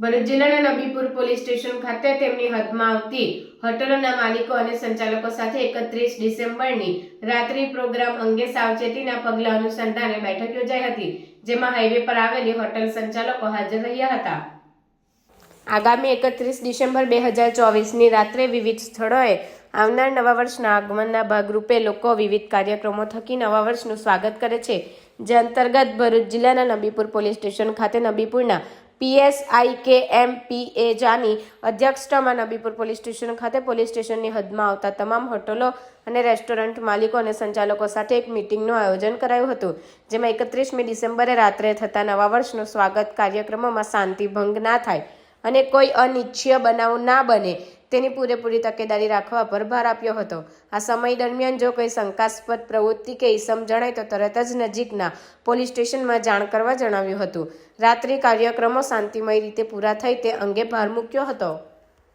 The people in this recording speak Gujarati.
ભરૂચ જિલ્લાના નબીપુર પોલીસ સ્ટેશન ખાતે તેમની હદમાં આવતી હોટલોના માલિકો અને સંચાલકો સાથે એકત્રીસ ડિસેમ્બરની રાત્રિ પ્રોગ્રામ અંગે સાવચેતીના પગલા અનુસંધાને બેઠક યોજાઈ હતી, જેમાં હાઈવે પર આવેલી હોટલ સંચાલકો હાજર રહ્યા હતા. આગામી એકત્રીસ ડિસેમ્બર બે હજાર ચોવીસની રાત્રે વિવિધ સ્થળોએ આવનાર નવા વર્ષના આગમનના ભાગરૂપે લોકો વિવિધ કાર્યક્રમો થકી નવા વર્ષનું સ્વાગત કરે છે. જે અંતર્ગત ભરૂચ જિલ્લાના નબીપુર પોલીસ સ્ટેશન ખાતે નબીપુરના પીએસઆઈ કે એમ પી એ જાની અધ્યક્ષતામાં નબીપુર પોલીસ સ્ટેશન ખાતે પોલીસ સ્ટેશનની હદમાં આવતા તમામ હોટલો અને રેસ્ટોરન્ટ માલિકો અને સંચાલકો સાથે એક મિટિંગનું આયોજન કરાયું હતું, જેમાં એકત્રીસમી ડિસેમ્બરે રાત્રે થતા નવા વર્ષનું સ્વાગત કાર્યક્રમોમાં શાંતિ ભંગ ના થાય અને કોઈ અનિચ્છીય બનાવ ના બને તેની પૂરેપૂરી તકેદારી રાખવા પર ભાર આપ્યો હતો. આ સમય દરમિયાન જો કોઈ શંકાસ્પદ પ્રવૃત્તિ કે ઈસમ જણાય તો તરત જ નજીકના પોલીસ સ્ટેશનમાં જાણ કરવા જણાવ્યું હતું. રાત્રિ કાર્યક્રમો શાંતિમય રીતે પૂરા થાય તે અંગે ભાર મૂક્યો હતો.